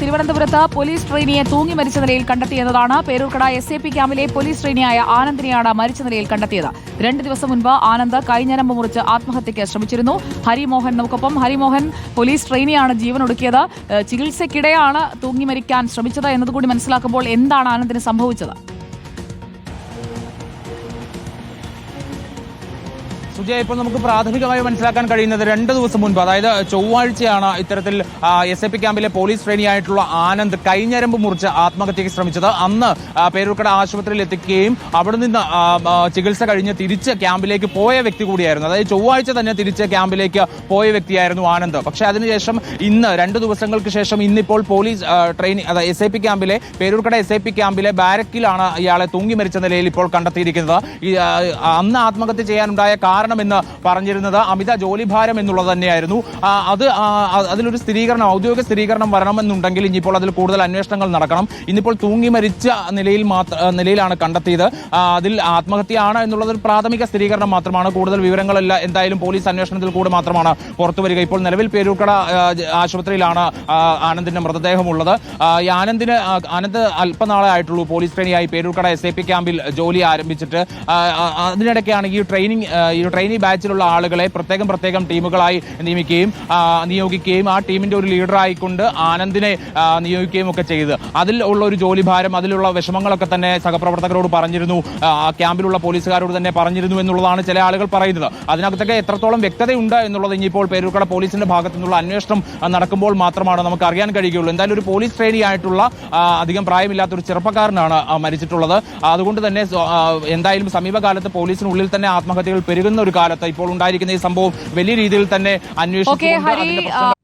തിരുവനന്തപുരത്ത് പോലീസ് ട്രെയിനിയെ തൂങ്ങി മരിച്ച നിലയിൽ കണ്ടെത്തിയെന്നതാണ് പേരൂർക്കട എസ് എ പി ക്യാമ്പിലെ പോലീസ് ട്രെയിനിയായ ആനന്ദിനെയാണ് മരിച്ച നിലയിൽ കണ്ടെത്തിയത്. രണ്ട് ദിവസം മുൻപ് ആനന്ദ് കൈഞ്ഞരമ്പ് മുറിച്ച് ആത്മഹത്യയ്ക്ക് ശ്രമിച്ചിരുന്നു. ഹരിമോഹൻ നമുക്കൊപ്പം. ഹരിമോഹൻ പോലീസ് ട്രെയിനിയാണ് ജീവൻ ഒടുക്കിയത് ചികിത്സയ്ക്കിടെയാണ് തൂങ്ങി മരിക്കാൻ ശ്രമിച്ചത് എന്നതുകൂടി മനസ്സിലാക്കുമ്പോൾ എന്താണ് ആനന്ദിന് സംഭവിച്ചത്? സുജയ ഇപ്പോൾ നമുക്ക് പ്രാഥമികമായി മനസ്സിലാക്കാൻ കഴിയുന്നത് രണ്ട് ദിവസം മുൻപ് അതായത് ചൊവ്വാഴ്ചയാണ് ഇത്തരത്തിൽ എസ് പി ക്യാമ്പിലെ പോലീസ് ട്രെയിനിയായിട്ടുള്ള ആനന്ദ് കൈഞ്ഞരമ്പ് മുറിച്ച് ആത്മഹത്യയ്ക്ക് ശ്രമിച്ചത്. അന്ന് പേരൂർക്കട ആശുപത്രിയിൽ എത്തിക്കുകയും അവിടെ നിന്ന് ചികിത്സ കഴിഞ്ഞ് തിരിച്ച് ക്യാമ്പിലേക്ക് പോയ വ്യക്തി കൂടിയായിരുന്നു. അതായത് ചൊവ്വാഴ്ച തന്നെ തിരിച്ച് ക്യാമ്പിലേക്ക് പോയ വ്യക്തിയായിരുന്നു ആനന്ദ്. പക്ഷെ അതിനുശേഷം ഇന്ന് രണ്ട് ദിവസങ്ങൾക്ക് ശേഷം ഇന്നിപ്പോൾ പോലീസ് ട്രെയിനി അതായത് എസ് ഐ പി ക്യാമ്പിലെ പേരൂർക്കട എസ് ഐ പി ക്യാമ്പിലെ ബാരക്കിലാണ് ഇയാളെ തൂങ്ങി മരിച്ച നിലയിൽ ഇപ്പോൾ കണ്ടെത്തിയിരിക്കുന്നത്. അന്ന് ആത്മഹത്യ ചെയ്യാനുണ്ടായ കാരണമെന്ന് പറഞ്ഞിരുന്നത് അമിത ജോലിഭാരം എന്നുള്ളത് തന്നെയായിരുന്നു. അത് അതിലൊരു സ്ഥിരീകരണം ഔദ്യോഗിക സ്ഥിരീകരണം വരണമെന്നുണ്ടെങ്കിൽ ഇനിയിപ്പോൾ അതിൽ കൂടുതൽ അന്വേഷണങ്ങൾ നടക്കണം. ഇന്നിപ്പോൾ തൂങ്ങി മരിച്ച നിലയിൽ മാത്ര നിലയിലാണ് കണ്ടെത്തിയത്. അതിൽ ആത്മഹത്യയാണ് എന്നുള്ളത് ഒരു പ്രാഥമിക സ്ഥിരീകരണം മാത്രമാണ്. കൂടുതൽ വിവരങ്ങളല്ല എന്തായാലും പോലീസ് അന്വേഷണത്തിൽ കൂടെ മാത്രമാണ് പുറത്തു വരിക. ഇപ്പോൾ നിലവിൽ പേരൂർക്കട ആശുപത്രിയിലാണ് ആനന്ദിന്റെ മൃതദേഹമുള്ളത്. ഈ ആനന്ദിന് ആനന്ദ് അല്പനാളെ ആയിട്ടുള്ളൂ പോലീസ് ട്രെയിനിയായി പേരൂർക്കട എസ് ഐ പി ക്യാമ്പിൽ ജോലി ആരംഭിച്ചിട്ട്. അതിനിടയ്ക്കാണ് ഈ ട്രെയിനിങ് ഈ ട്രെയിനി ബാച്ചിലുള്ള ആളുകളെ പ്രത്യേകം പ്രത്യേകം ടീമുകളായി നിയമിക്കുകയും നിയോഗിക്കുകയും ആ ടീമിന്റെ ഒരു ലീഡറായിക്കൊണ്ട് ആനന്ദിനെ നിയോഗിക്കുകയും ഒക്കെ ചെയ്ത്. അതിൽ ഉള്ള ഒരു ജോലിഭാരം അതിലുള്ള വിഷമങ്ങളൊക്കെ തന്നെ സഹപ്രവർത്തകരോട് പറഞ്ഞിരുന്നു. ക്യാമ്പിലുള്ള പോലീസുകാരോട് തന്നെ പറഞ്ഞിരുന്നു എന്നുള്ളതാണ് ചില ആളുകൾ പറയുന്നത്. അതിനകത്തൊക്കെ എത്രത്തോളം വ്യക്തതയുണ്ട് എന്നുള്ളത് ഇനിയിപ്പോൾ പേരൂർക്കട പോലീസിന്റെ ഭാഗത്തു നിന്നുള്ള അന്വേഷണം നടക്കുമ്പോൾ മാത്രമാണ് നമുക്ക് അറിയാൻ കഴിയുകയുള്ളൂ. എന്തായാലും ഒരു പോലീസ് ട്രെയിനി ആയിട്ടുള്ള അധികം പ്രായമില്ലാത്ത ഒരു ചെറുപ്പക്കാരനാണ് മരിച്ചിട്ടുള്ളത്. അതുകൊണ്ട് തന്നെ എന്തായാലും സമീപകാലത്ത് പോലീസിനുള്ളിൽ തന്നെ ആത്മഹത്യകൾ പെരുകുന്ന. ഒരു കാലത്ത് ഇപ്പോൾ ഉണ്ടായിരിക്കുന്ന ഈ സംഭവം വലിയ രീതിയിൽ തന്നെ ഓക്കെ